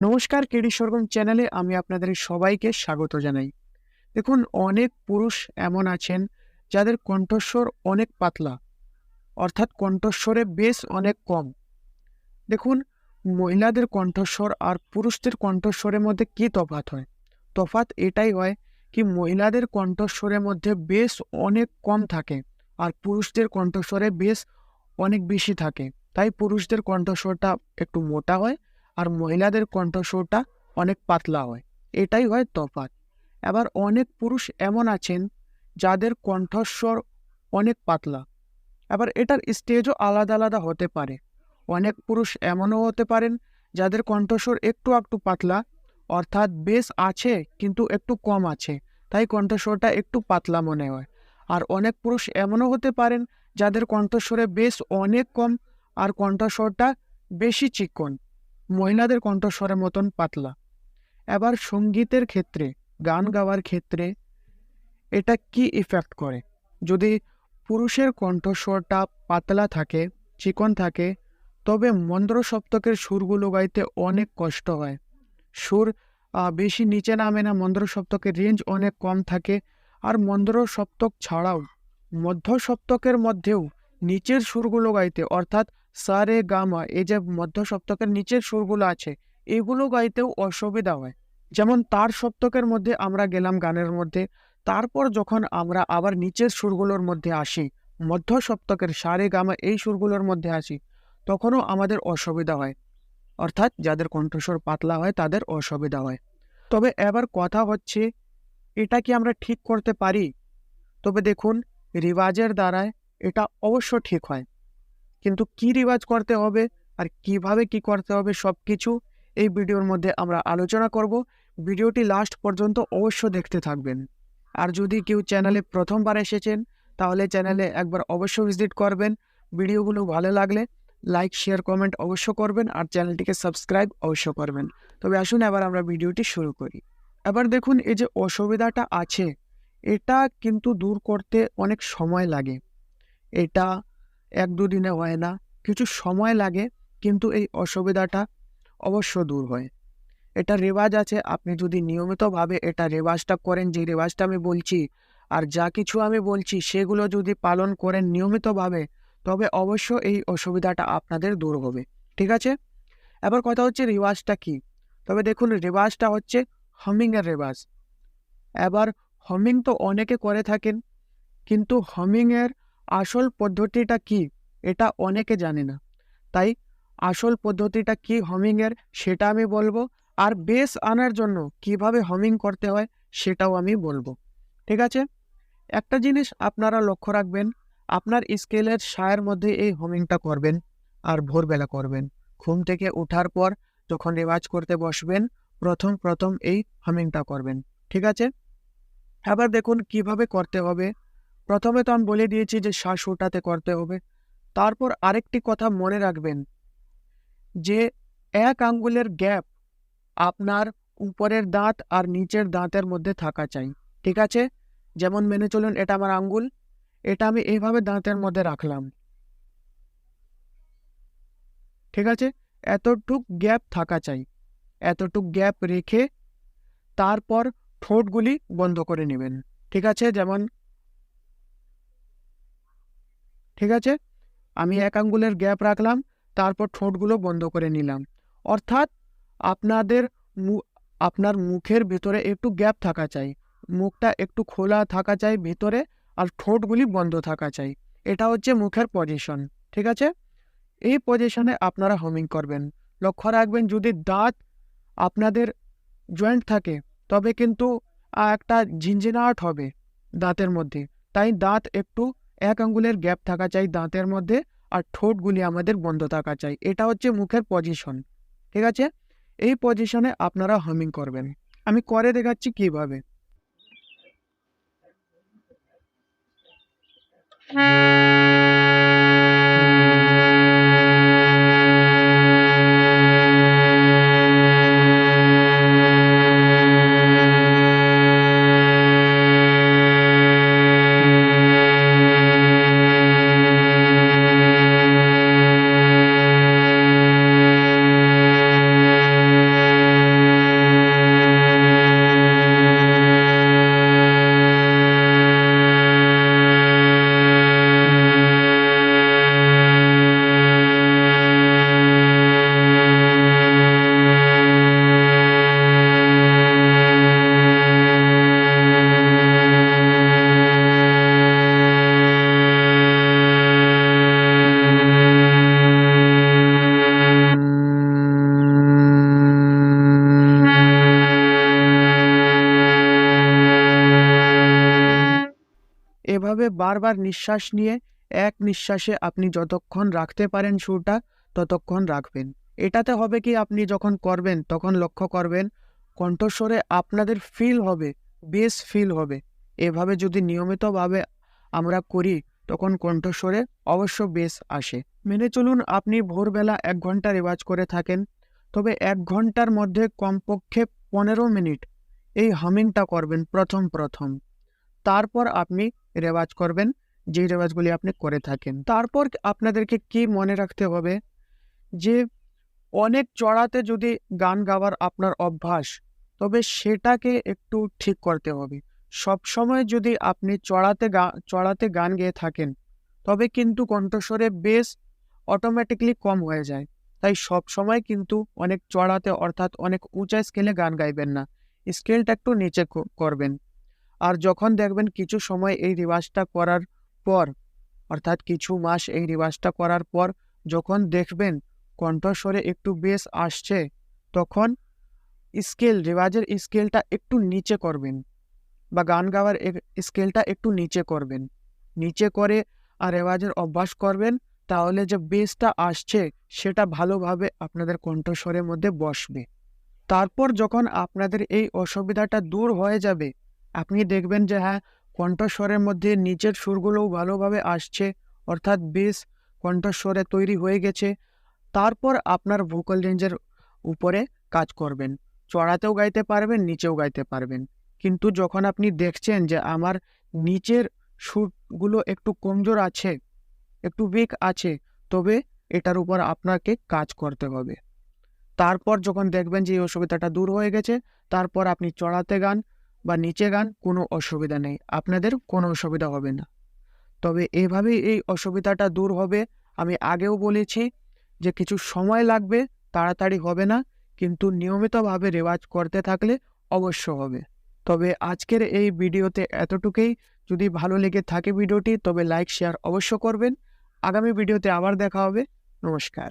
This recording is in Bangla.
নমস্কার কেডি সরগম চ্যানেলে আমি আপনাদের সবাইকে স্বাগত জানাই। দেখুন, অনেক পুরুষ এমন আছেন যাদের কণ্ঠস্বর অনেক পাতলা, অর্থাৎ কণ্ঠস্বরে বেশ অনেক কম। দেখুন, মহিলাদের কণ্ঠস্বর আর পুরুষদের কণ্ঠস্বরের মধ্যে কি তফাত হয়? তফাৎ এটাই হয় কি, মহিলাদের কণ্ঠস্বরের মধ্যে বেশ অনেক কম থাকে আর পুরুষদের কণ্ঠস্বরে বেশ অনেক বেশি থাকে। তাই পুরুষদের কণ্ঠস্বরটা একটু মোটা হয় আর মহিলাদের কণ্ঠস্বরটা অনেক পাতলা হয়। এটাই হয় তফাৎ। এবার অনেক পুরুষ এমন আছেন যাদের কণ্ঠস্বর অনেক পাতলা। আবার এটার স্টেজও আলাদা আলাদা হতে পারে। অনেক পুরুষ এমনও হতে পারেন যাদের কণ্ঠস্বর একটু একটু পাতলা, অর্থাৎ বেশ আছে কিন্তু একটু কম আছে, তাই কণ্ঠস্বরটা একটু পাতলা মনে হয়। আর অনেক পুরুষ এমনও হতে পারেন যাদের কণ্ঠস্বরে বেশ অনেক কম আর কণ্ঠস্বরটা বেশি চিকন। মহিলাদের কণ্ঠস্বরের মতন পাতলা। এবার সঙ্গীতের ক্ষেত্রে, গান গাওয়ার ক্ষেত্রে এটা কি ইফেক্ট করে? যদি পুরুষের কণ্ঠস্বরটা পাতলা থাকে, চিকন থাকে, তবে মন্দ্র সপ্তকের সুরগুলো গাইতে অনেক কষ্ট হয়। সুর বেশি নিচে নামে না, মন্দ্র সপ্তকের রেঞ্জ অনেক কম থাকে। আর মন্দ্র সপ্তক ছাড়াও মধ্য সপ্তকের মধ্যেও নিচের সুরগুলো গাইতে, অর্থাৎ সারে গামা, এই যে মধ্য সপ্তকের নিচের সুরগুলো আছে, এগুলো গাইতেও অসুবিধা হয়। যেমন তার সপ্তকের মধ্যে আমরা গেলাম গানের মধ্যে, তারপর যখন আমরা আবার নিচের সুরগুলোর মধ্যে আসি, মধ্য সপ্তকের সারে গামা এই সুরগুলোর মধ্যে আসি, তখনও আমাদের অসুবিধা হয়। অর্থাৎ যাদের কণ্ঠস্বর পাতলা হয়, তাদের অসুবিধা হয়। তবে এবার কথা হচ্ছে, এটা কি আমরা ঠিক করতে পারি? তবে দেখুন, রিওয়াজের দ্বারায় এটা অবশ্য ঠিক হয়। কিন্তু কি রিওয়াজ করতে হবে আর কীভাবে কি করতে হবে সব কিছু এই ভিডিওর মধ্যে আমরা আলোচনা করব। ভিডিওটি লাস্ট পর্যন্ত অবশ্য দেখতে থাকবেন। আর যদি কেউ চ্যানেলে প্রথমবার এসেছেন, তাহলে চ্যানেলে একবার অবশ্য ভিজিট করবেন। ভিডিওগুলো ভালো লাগলে লাইক শেয়ার কমেন্ট অবশ্য করবেন আর চ্যানেলটিকে সাবস্ক্রাইব অবশ্য করবেন। তবে আসুন এবার আমরা ভিডিওটি শুরু করি। এবার দেখুন এই যে অসুবিধাটা আছে, এটা কিন্তু দূর করতে অনেক সময় লাগে। এটা এক দুদিনে হয় না। কিছু সময় লাগে, কিন্তু এই অসুবিধাটা অবশ্য দূর হয়। এটা রেওয়াজ আছে, আপনি যদি নিয়মিতভাবে এটা রেওয়াজটা করেন, যে রেওয়াজটা আমি বলছি, আর যা কিছু আমি বলছি, সেগুলো যদি পালন করেন নিয়মিতভাবে, তবে অবশ্য এই অসুবিধাটা আপনাদের দূর হবে। ঠিক আছে? এবার কথা হচ্ছে রেওয়াজটা কি? তবে দেখুন, রেওয়াজটা হচ্ছে হামিংয়ের রেওয়াজ। এবার হামিং তো অনেকে করে থাকেন, কিন্তু হামিংয়ের আসল পদ্ধতিটা কি, এটা অনেকে জানে না। তাই আসল পদ্ধতিটা কি হমিংয়ের, সেটা আমি বলব। আর বেস আনার জন্য কীভাবে হমিং করতে হয়, সেটাও আমি বলব। ঠিক আছে? একটা জিনিস আপনারা লক্ষ্য রাখবেন, আপনার স্কেলের সায়ের মধ্যে এই হমিংটা করবেন আর ভোরবেলা করবেন। ঘুম থেকে ওঠার পর যখন রেওয়াজ করতে বসবেন, প্রথম প্রথম এই হামিংটা করবেন। ঠিক আছে? এবার দেখুন কীভাবে করতে হবে। প্রথমে তো আমি বলে দিয়েছি যে শ্বাস ওঠাতে করতে হবে। তারপর আরেকটি কথা মনে রাখবেন যে এক আঙ্গুলের গ্যাপ আপনার উপরের দাঁত আর নিচের দাঁতের মধ্যে থাকা চাই, ঠিক আছে? যেমন মেনে চলুন এটা আমার আঙ্গুল, এটা আমি এইভাবে দাঁতের মধ্যে রাখলাম। ঠিক আছে? এতটুক গ্যাপ থাকা চাই, এতটুক গ্যাপ রেখে তারপর ঠোঁটগুলি বন্ধ করে নেবেন, ঠিক আছে? যেমন ঠিক আছে? আমি এক আঙ্গুলের গ্যাপ রাখলাম তারপর ঠোঁটগুলো বন্ধ করে নিলাম। অর্থাৎ আপনাদের মু আপনার মুখের ভেতরে একটু গ্যাপ থাকা চাই। মুখটা একটু খোলা থাকা চাই ভেতরে আর ঠোঁটগুলি বন্ধ থাকা চাই। এটা হচ্ছে মুখের পজিশন ঠিক আছে? এই পজিশনে আপনারা হোমিং করবেন। লক্ষ্য রাখবেন যদি দাঁত আপনাদের জয়েন্ট থাকে তবে কিন্তু একটা ঝিনঝিনাট হবে দাঁতের মধ্যে। তাই দাঁত একটু এক আঙ্গুলের গ্যাপ থাকা চাই দাঁতের মধ্যে আর ঠোঁটগুলি আমাদের বন্ধ থাকা চাই। এটা হচ্ছে মুখের পজিশন ঠিক আছে? এই পজিশনে আপনারা হামিং করবেন। আমি করে দেখাচ্ছি কীভাবে। হ্যাঁ। এভাবে বারবার নিঃশ্বাস নিয়ে এক নিঃশ্বাসে আপনি যতক্ষণ রাখতে পারেন সুরটা, ততক্ষণ রাখবেন। এটাতে হবে কি আপনি যখন করবেন, তখন লক্ষ্য করবেন কণ্ঠস্বরে আপনাদের ফিল হবে বেশ ফিল হবে। এভাবে যদি নিয়মিতভাবে আমরা করি, তখন কণ্ঠস্বরে অবশ্য বেশ আসে। মেনে চলুন আপনি ভোরবেলা এক ঘণ্টা রেওয়াজ করে থাকেন, তবে এক ঘণ্টার মধ্যে কমপক্ষে পনেরো মিনিট এই হামিংটা করবেন প্রথম প্রথম। তারপর আপনি রেওয়াজ করবেন, যেই রেওয়াজগুলি আপনি করে থাকেন। তারপর আপনাদেরকে কি মনে রাখতে হবে? যে অনেক চড়াতে যদি গান গাওয়ার আপনার অভ্যাস, তবে সেটাকে একটু ঠিক করতে হবে। সব সময় যদি আপনি চড়াতে গা, চড়াতে গান গেয়ে থাকেন, তবে কিন্তু কণ্ঠস্বরে বেশ অটোমেটিকলি কম হয়ে যায়। তাই সব সময় কিন্তু অনেক চড়াতে অর্থাৎ অনেক উঁচা স্কেলে গান গাইবেন না। স্কেলটা একটু নিচে করবেন। আর যখন দেখবেন কিছু সময় এই রিওয়াজটা করার পর, অর্থাৎ কিছু মাস এই রিওয়াজটা করার পর যখন দেখবেন কণ্ঠস্বরে একটু বেশ আসছে, তখন স্কেল, রেওয়াজের স্কেলটা একটু নিচে করবেন বা গান গাওয়ার স্কেলটা একটু নিচে করবেন। নিচে করে আর রেওয়াজের অভ্যাস করবেন, তাহলে যে বেসটা আসছে সেটা ভালোভাবে আপনাদের কণ্ঠস্বরের মধ্যে বসবে। তারপর যখন আপনাদের এই অসুবিধাটা দূর হয়ে যাবে আপনি দেখবেন যে হ্যাঁ কণ্ঠস্বরের মধ্যে নিচের সুরগুলোও ভালোভাবে আসছে। অর্থাৎ বেশ কণ্ঠস্বরে তৈরি হয়ে গেছে। তারপর আপনার ভোকাল রেঞ্জের উপরে কাজ করবেন। চড়াতেও গাইতে পারবেন, নিচেও গাইতে পারবেন। কিন্তু যখন আপনি দেখছেন যে আমার নিচের সুরগুলো একটু কমজোর আছে, একটু উইক আছে, তবে এটার উপর আপনাকে কাজ করতে হবে। তারপর যখন দেখবেন যে এই অসুবিধাটা দূর হয়ে গেছে, তারপর আপনি চড়াতে গান বা নিচে গান কোনো অসুবিধা নেই। আপনাদের কোনো অসুবিধা হবে না। তবে এভাবেই এই অসুবিধাটা দূর হবে। আমি আগেও বলেছি যে কিছু সময় লাগবে, তাড়াতাড়ি হবে না, কিন্তু নিয়মিতভাবে রেওয়াজ করতে থাকলে অবশ্য হবে। তবে আজকের এই ভিডিওতে এতটুকুই। যদি ভালো লেগে থাকে ভিডিওটি, তবে লাইক, শেয়ার অবশ্য করবেন। আগামী ভিডিওতে আবার দেখা হবে। নমস্কার।